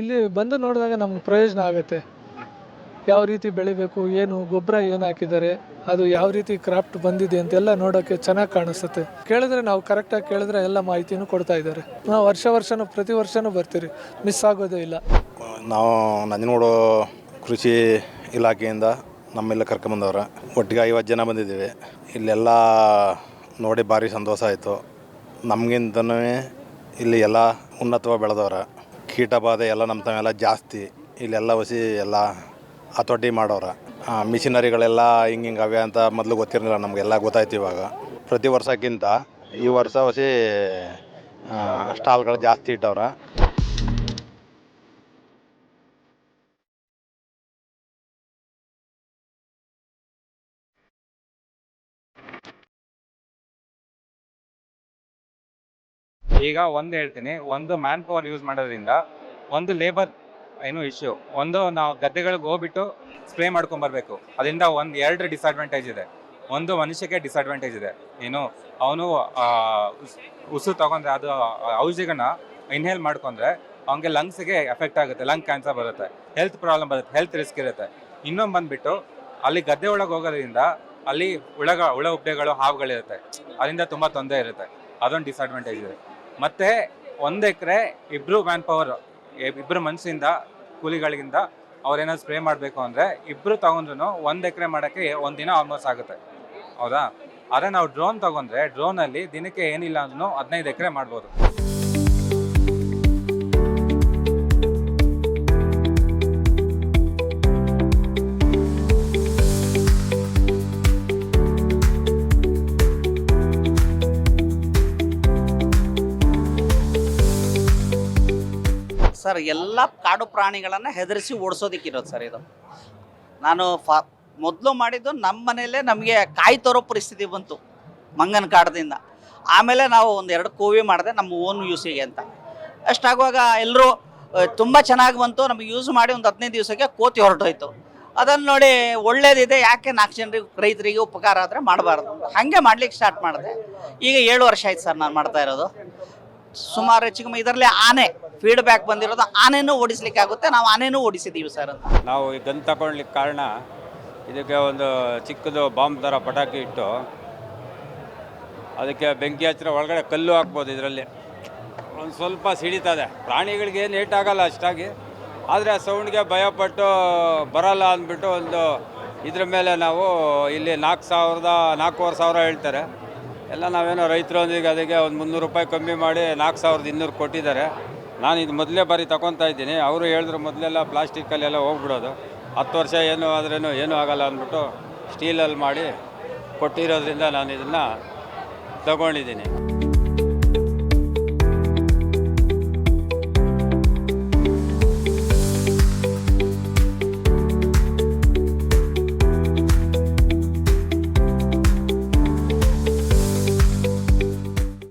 ಇಲ್ಲಿ ಬಂದು ನೋಡಿದಾಗ ನಮ್ಗೆ ಪ್ರಯೋಜನ ಆಗುತ್ತೆ. ಯಾವ ರೀತಿ ಬೆಳಿಬೇಕು, ಏನು ಗೊಬ್ಬರ ಏನು ಹಾಕಿದ್ದಾರೆ, ಅದು ಯಾವ ರೀತಿ ಕ್ರಾಫ್ಟ್ ಬಂದಿದೆ ಅಂತೆಲ್ಲ ನೋಡೋಕ್ಕೆ ಚೆನ್ನಾಗಿ ಕಾಣಿಸುತ್ತೆ. ಕೇಳಿದ್ರೆ ನಾವು ಕರೆಕ್ಟಾಗಿ ಕೇಳಿದ್ರೆ ಎಲ್ಲ ಮಾಹಿತಿನೂ ಕೊಡ್ತಾ ಇದ್ದಾರೆ. ನಾವು ವರ್ಷ ವರ್ಷನೂ ಪ್ರತಿ ವರ್ಷನೂ ಬರ್ತೀರಿ ಮಿಸ್ ಆಗೋದೇ ಇಲ್ಲ. ನಾವು ನಂಜನಗೂಡು ಕೃಷಿ ಇಲಾಖೆಯಿಂದ ನಮ್ಮೆಲ್ಲ ಕರ್ಕೊಂಬಂದವ್ರೆ. ಒಟ್ಟಿಗೆ ಐವತ್ತು ಜನ ಬಂದಿದ್ದೀವಿ. ಇಲ್ಲೆಲ್ಲ ನೋಡಿ ಭಾರಿ ಸಂತೋಷ ಆಯಿತು. ನಮಗಿಂತನೂ ಇಲ್ಲಿ ಎಲ್ಲ ಉನ್ನತವಾಗಿ ಬೆಳೆದವ್ರೆ. ಕೀಟ ಬಾಧೆ ಎಲ್ಲ ನಮ್ಮ ತಾವೆಲ್ಲ ಜಾಸ್ತಿ. ಇಲ್ಲೆಲ್ಲ ಹೊಸಿ ಎಲ್ಲ ಹತೋಟಿ ಮಾಡೋರ. ಮಿಷಿನರಿಗಳೆಲ್ಲ ಹಿಂಗೆ ಹಿಂಗೆ ಅವೆ ಅಂತ ಮೊದಲು ಗೊತ್ತಿರಲಿಲ್ಲ ನಮಗೆಲ್ಲ ಗೊತ್ತಾಯ್ತು ಇವಾಗ. ಪ್ರತಿ ವರ್ಷಕ್ಕಿಂತ ಈ ವರ್ಷ ಹೊಸಿ ಸ್ಟಾಲ್ಗಳು ಜಾಸ್ತಿ ಇಟ್ಟವ್ರೆ. ಈಗ ಒಂದು ಹೇಳ್ತೀನಿ, ಒಂದು ಮ್ಯಾನ್ ಪವರ್ ಯೂಸ್ ಮಾಡೋದ್ರಿಂದ ಒಂದು ಲೇಬರ್ ಏನು ಇಶ್ಯೂ ಒಂದು ನಾವು ಗದ್ದೆಗಳಿಗೆ ಹೋಗ್ಬಿಟ್ಟು ಸ್ಪ್ರೇ ಮಾಡ್ಕೊಂಬರ್ಬೇಕು ಅದರಿಂದ ಒಂದು ಎರಡು ಡಿಸ್ಅಡ್ವಾಂಟೇಜ್ ಇದೆ. ಒಂದು ಮನುಷ್ಯಕ್ಕೆ ಡಿಸ್ಅಡ್ವಾಂಟೇಜ್ ಇದೆ. ಏನು, ಅವನು ಉಸು ತಗೊಂಡ್ರೆ, ಅದು ಔಷಧಿಗಳನ್ನ ಇನ್ಹೇಲ್ ಮಾಡ್ಕೊಂಡ್ರೆ ಅವನಿಗೆ ಲಂಗ್ಸ್ಗೆ ಎಫೆಕ್ಟ್ ಆಗುತ್ತೆ. ಲಂಗ್ ಕ್ಯಾನ್ಸರ್ ಬರುತ್ತೆ. ಹೆಲ್ತ್ ಪ್ರಾಬ್ಲಮ್ ಬರುತ್ತೆ. ಹೆಲ್ತ್ ರಿಸ್ಕ್ ಇರುತ್ತೆ. ಇನ್ನೊಂದು ಬಂದ್ಬಿಟ್ಟು ಅಲ್ಲಿ ಗದ್ದೆ ಒಳಗೆ ಹೋಗೋದ್ರಿಂದ ಅಲ್ಲಿ ಹುಳಗ ಉಳ ಉಬ್ಬೆಗಳು ಹಾವುಗಳಿರುತ್ತೆ. ಅದರಿಂದ ತುಂಬ ತೊಂದರೆ ಇರುತ್ತೆ. ಅದೊಂದು ಡಿಸ್ಅಡ್ವಾಂಟೇಜ್ ಇದೆ. ಮತ್ತೆ ಒಂದು ಎಕರೆ ಇಬ್ರು ಮ್ಯಾನ್ ಪವರ್ ಇಬ್ರು ಮನಸ್ಸಿಂದ ಕೂಲಿಗಳಿಗಿಂದ ಅವ್ರೇನಾದ್ರು ಸ್ಪ್ರೇ ಮಾಡಬೇಕು ಅಂದರೆ ಇಬ್ರು ತಗೊಂಡ್ರು ಒಂದು ಎಕರೆ ಮಾಡೋಕ್ಕೆ ಒಂದು ದಿನ ಆಲ್ಮೋಸ್ಟ್ ಆಗುತ್ತೆ. ಹೌದಾ? ಆದರೆ ನಾವು ಡ್ರೋನ್ ತಗೊಂಡ್ರೆ ಡ್ರೋನಲ್ಲಿ ದಿನಕ್ಕೆ ಏನಿಲ್ಲ ಅಂದ್ರೂ ಹದಿನೈದು ಎಕರೆ ಮಾಡ್ಬೋದು. ಸರ್, ಎಲ್ಲ ಕಾಡು ಪ್ರಾಣಿಗಳನ್ನು ಹೆದರಿಸಿ ಓಡಿಸೋದಕ್ಕಿರೋದು ಸರ್ ಇದು. ನಾನು ಫಾ, ಮೊದಲು ಮಾಡಿದ್ದು ನಮ್ಮ ಮನೆಯಲ್ಲೇ ನಮಗೆ ಕಾಯಿ ತರೋ ಪರಿಸ್ಥಿತಿ ಬಂತು, ಮಂಗನ ಕಾಡದಿಂದ. ಆಮೇಲೆ ನಾವು ಒಂದು ಎರಡು ಕೋವಿ ಮಾಡಿದೆ, ನಮ್ಮ ಓನ್ ಯೂಸಿಗೆ ಅಂತ. ಅಷ್ಟಾಗುವಾಗ ಎಲ್ಲರೂ ತುಂಬ ಚೆನ್ನಾಗಿ ಬಂತು, ನಮಗೆ ಯೂಸ್ ಮಾಡಿ ಒಂದು ಹದಿನೈದು ದಿವಸಕ್ಕೆ ಕೋತಿ ಹೊರಟೋಯ್ತು. ಅದನ್ನು ನೋಡಿ ಒಳ್ಳೇದಿದೆ, ಯಾಕೆ ನಾಲ್ಕು ಜನರಿಗೆ, ರೈತರಿಗೆ ಉಪಕಾರ ಆದರೆ ಮಾಡಬಾರ್ದು. ಹಾಗೆ ಮಾಡ್ಲಿಕ್ಕೆ ಸ್ಟಾರ್ಟ್ ಮಾಡಿದೆ. ಈಗ ಏಳು ವರ್ಷ ಆಯ್ತು ಸರ್ ನಾನು ಮಾಡ್ತಾ ಇರೋದು. ಸುಮಾರು ಹೆಚ್ಚಿಗೆ ಇದರಲ್ಲಿ ಆನೆ. ಫೀಡ್ಬ್ಯಾಕ್ ಬಂದಿರೋದು ಆನೆನೂ ಓಡಿಸ್ಲಿಕ್ಕೆ ಆಗುತ್ತೆ. ನಾವು ಆನೆನೂ ಓಡಿಸಿದ್ದೀವಿ ಸರ್ ಅಂತ. ನಾವು ಗನ್ ತಗೊಳ್ಲಿಕ್ಕೆ ಕಾರಣ ಇದಕ್ಕೆ ಒಂದು ಚಿಕ್ಕದು ಬಾಂಬ್ ಥರ ಪಟಾಕಿ ಇಟ್ಟು ಅದಕ್ಕೆ ಬೆಂಕಿ ಹಚ್ಚಿರ ಒಳಗಡೆ ಕಲ್ಲು ಹಾಕ್ಬೋದು ಇದರಲ್ಲಿ. ಒಂದು ಸ್ವಲ್ಪ ಸಿಡಿತದೆ. ಪ್ರಾಣಿಗಳಿಗೆ ಏನು ಏಟಾಗಲ್ಲ ಅಷ್ಟಾಗಿ. ಆದರೆ ಆ ಸೌಂಡ್ಗೆ ಭಯಪಟ್ಟು ಬರಲ್ಲ ಅಂದ್ಬಿಟ್ಟು ಒಂದು ಇದ್ರ ಮೇಲೆ ನಾವು ಇಲ್ಲಿ ನಾಲ್ಕು ಸಾವಿರದ, ನಾಲ್ಕೂವರೆ ಸಾವಿರ ಹೇಳ್ತಾರೆ. ಎಲ್ಲ ನಾವೇನೋ ರೈತರೊಂದಿಗೆ ಅದಕ್ಕೆ ಒಂದು ಮುನ್ನೂರು ರೂಪಾಯಿ ಕಮ್ಮಿ ಮಾಡಿ ನಾಲ್ಕು ಸಾವಿರದ ಇನ್ನೂರು ಕೊಟ್ಟಿದ್ದಾರೆ. ನಾನು ಇದು ಮೊದಲೇ ಬಾರಿ ತಗೊತಾ ಇದ್ದೀನಿ. ಅವರು ಹೇಳಿದ್ರು ಮೊದಲೆಲ್ಲ ಪ್ಲಾಸ್ಟಿಕ್ಕಲ್ಲೆಲ್ಲ ಹೋಗ್ಬಿಡೋದು. ಹತ್ತು ವರ್ಷ ಏನು ಆದ್ರೇನು ಏನೂ ಆಗಲ್ಲ ಅಂದ್ಬಿಟ್ಟು ಸ್ಟೀಲಲ್ಲಿ ಮಾಡಿ ಕೊಟ್ಟಿರೋದ್ರಿಂದ ನಾನು ಇದನ್ನು ತಗೊಂಡಿದ್ದೀನಿ.